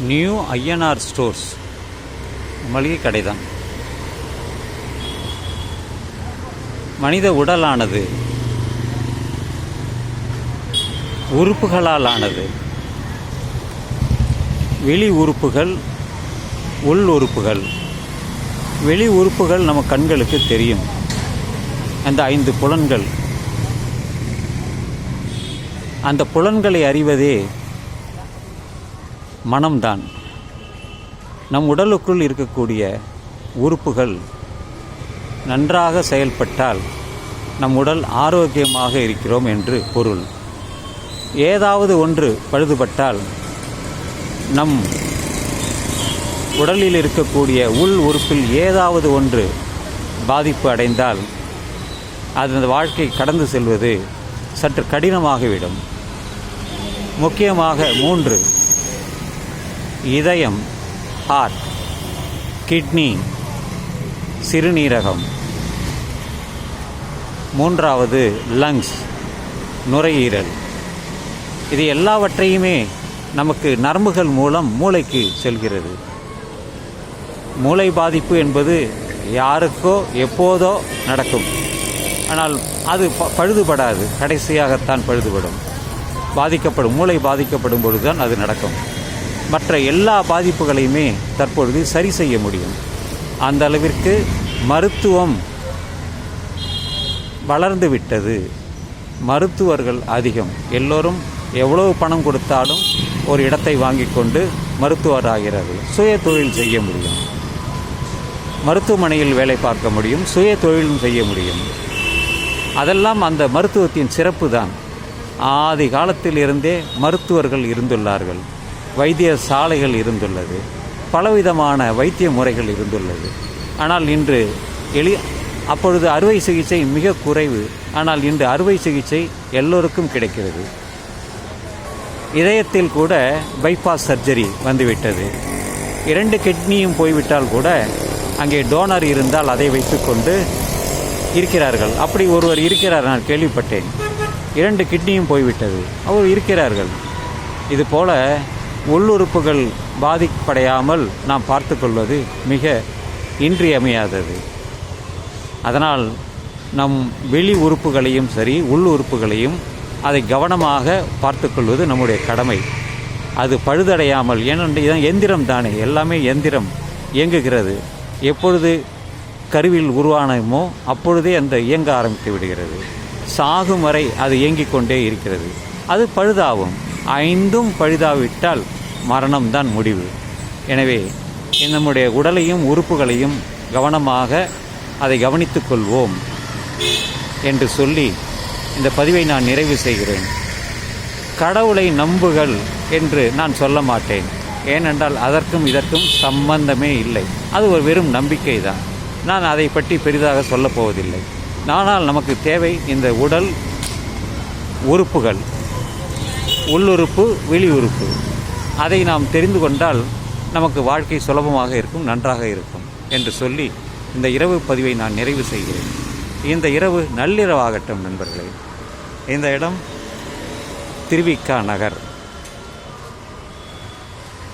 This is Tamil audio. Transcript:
New INR stores. மளிகை கடை தான் மனித உடலானது உறுப்புகளால் ஆனது வெளி உறுப்புகள் உள் உறுப்புகள். வெளி உறுப்புகள் நம்ம கண்களுக்கு தெரியும். அந்த ஐந்து புலன்கள். அந்த புலன்களை அறிவதே மனம்தான். நம் உடலுக்குள் இருக்கக்கூடிய உறுப்புகள் நன்றாக செயல்பட்டால் நம் உடல் ஆரோக்கியமாக இருக்கிறோம் என்று பொருள். ஏதாவது ஒன்று பழுதுபட்டால் நம் உடலில் இருக்கக்கூடிய உள் உறுப்பில் ஏதாவது ஒன்று பாதிப்பு அடைந்தால் அதனது அந்த வாழ்க்கை கடந்து செல்வது சற்று கடினமாகிவிடும். முக்கியமாக மூன்று இதயம் ஹார்ட் கிட்னி சிறுநீரகம். மூன்றாவது லங்ஸ் நுரையீரல். இது எல்லாவற்றையுமே நமக்கு நரம்புகள் மூலம் மூளைக்கு செல்கிறது. மூளை பாதிப்பு என்பது யாருக்கோ எப்போதோ நடக்கும். ஆனால் அது ப- பழுதுபடாது. கடைசியாகத்தான் பழுதுபடும். பாதிக்கப்படும் மூளை பாதிக்கப்படும் பொழுதுதான் அது நடக்கும். மற்ற எல்லா பாதிப்புகளையுமே தற்பொழுது சரி செய்ய முடியும். அந்த அளவிற்கு மருத்துவம் வளர்ந்து விட்டது. மருத்துவர்கள் அதிகம். எல்லோரும் எவ்வளவு பணம் கொடுத்தாலும் ஒரு இடத்தை வாங்கி கொண்டு மருத்துவர் ஆகிறார்கள் சுய தொழில் செய்ய முடியும். மருத்துவமனையில் வேலை பார்க்க முடியும். சுய தொழிலும் செய்ய முடியும். அதெல்லாம் அந்த மருத்துவத்தின் சிறப்பு தான் ஆதி காலத்தில் இருந்தே மருத்துவர்கள் இருந்துள்ளார்கள். வைத்திய சாலைகள் இருந்துள்ளது. பலவிதமான வைத்திய முறைகள் இருந்துள்ளது. ஆனால் இன்று எளி அப்பொழுது அறுவை சிகிச்சை மிக குறைவு. ஆனால் இன்று அறுவை சிகிச்சை எல்லோருக்கும் கிடைக்கிறது. இதயத்தில் கூட பைபாஸ் சர்ஜரி வந்துவிட்டது. இரண்டு கிட்னியும் போய்விட்டால் கூட அங்கே டோனர் இருந்தால் அதை வைத்துக்கொண்டு இருக்கிறார்கள். அப்படி ஒருவர் இருக்கிறார் நான் கேள்விப்பட்டேன். இரண்டு கிட்னியும் போய்விட்டது. அவர் இருக்கிறார்கள். இது போல உள்ளுறுப்புகள் பாதிப்படையாமல் நாம் பார்த்துக்கொள்வது மிக இன்றியமையாதது. அதனால் நம் வெளி உறுப்புகளையும் சரி உள் உறுப்புகளையும் அதை கவனமாக பார்த்துக்கொள்வது நம்முடைய கடமை. அது பழுதடையாமல் ஏனென்று இதான் எந்திரம் தானே எல்லாமே எந்திரம் இயங்குகிறது. எப்பொழுது கருவில் உருவானமோ அப்பொழுதே அந்த இயங்க ஆரம்பித்து விடுகிறது. சாகும் வரை அது இயங்கிக் கொண்டே இருக்கிறது. அது பழுதாகும். ஐந்தும் பழுதாவிட்டால் மரணம்தான் முடிவு. எனவே நம்முடைய உடலையும் உறுப்புகளையும் கவனமாக அதை கவனித்துக் கொள்வோம் என்று சொல்லி இந்த பதிவை நான் நிறைவு செய்கிறேன். கடவுளை நம்புகள் என்று நான் சொல்ல மாட்டேன். ஏனென்றால் அதற்கும் இதற்கும் சம்பந்தமே இல்லை. அது ஒரு வெறும் நம்பிக்கை தான் நான் அதை பற்றி பெரிதாக சொல்லப் போவதில்லை. ஆனால் நமக்கு தேவை இந்த உடல் உறுப்புகள். உள்ளுறுப்பு வெளி உறுப்பு அதை நாம் தெரிந்து கொண்டால் நமக்கு வாழ்க்கை சுலபமாக இருக்கும் நன்றாக இருக்கும் என்று சொல்லி இந்த இரவு பதிவை நான் நிறைவு செய்கிறேன். இந்த இரவு நள்ளிரவாகட்டும் நண்பர்களே. இந்த இடம் திருவிக்கா நகர்.